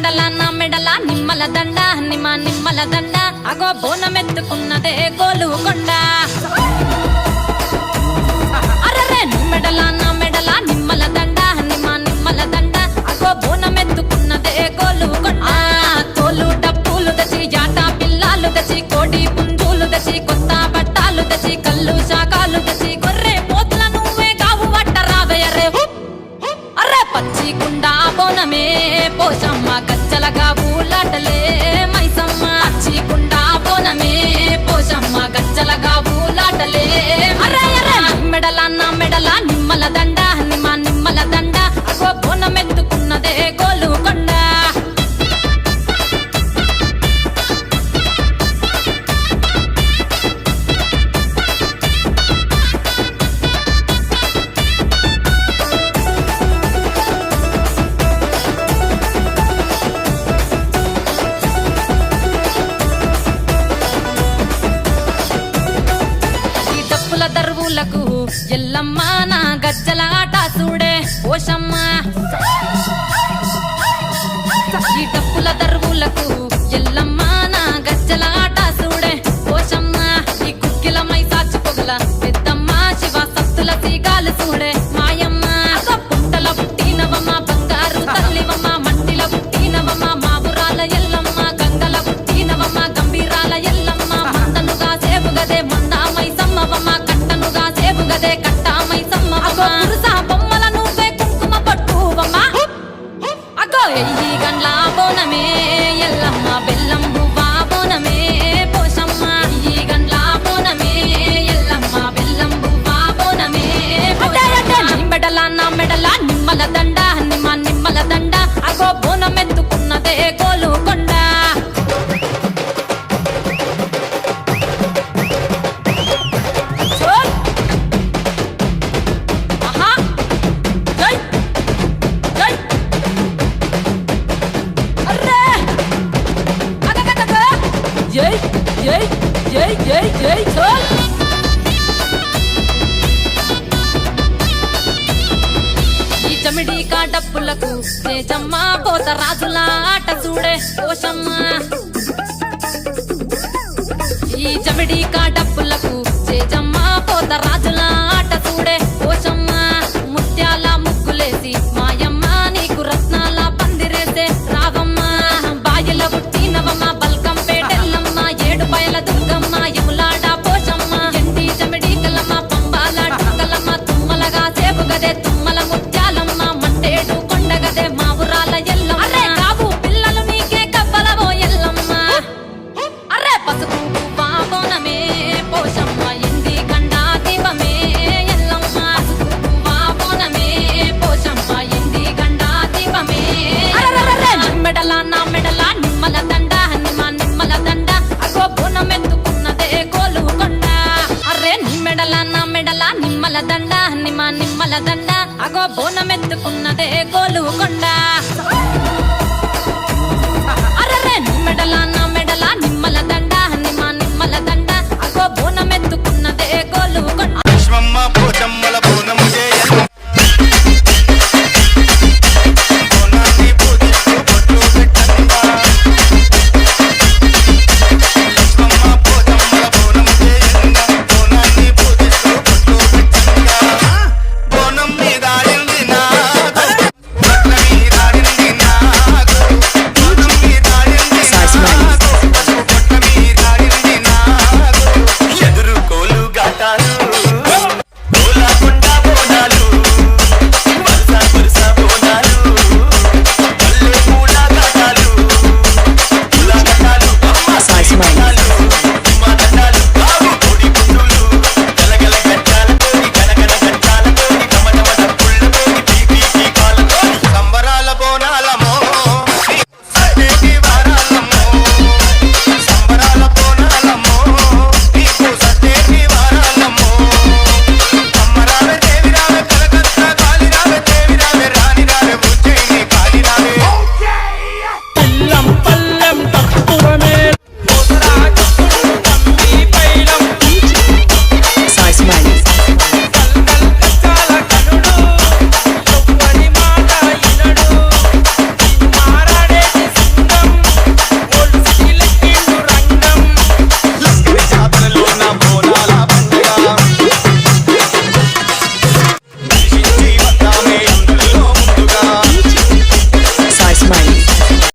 మెడల నా మెడల నిమ్మల దండ నిమ్మ నిమ్మల దండ. అగో బోనమెత్తుకున్నదే గోలు కొండ మెడల అగో గోలు కొండ తోలు కోడి కొత్త బట్టాలు తెచ్చి కళ్ళు శాఖాలు తెచ్చి బోనమే పోషమ్మ గచ్చలగా పూలాటలే మైసమ్మ చీకుండా బోనమే పోషమ్మ గచ్చలగా పూలాటలే మెడలన్న మెడలాన్ని ఎల్లమ్మ నా గజ్జలాట చూడే ఓషమ్మ. ఈ డప్పుల దరువులకు mala tanda. తేజమ్మ పోత రాజుల ఆట చూడే కోశమ్మ ఈ జమిడి కా నిమ్మల దండ నిమ్మ నిమ్మల దండ. అగో బోనమే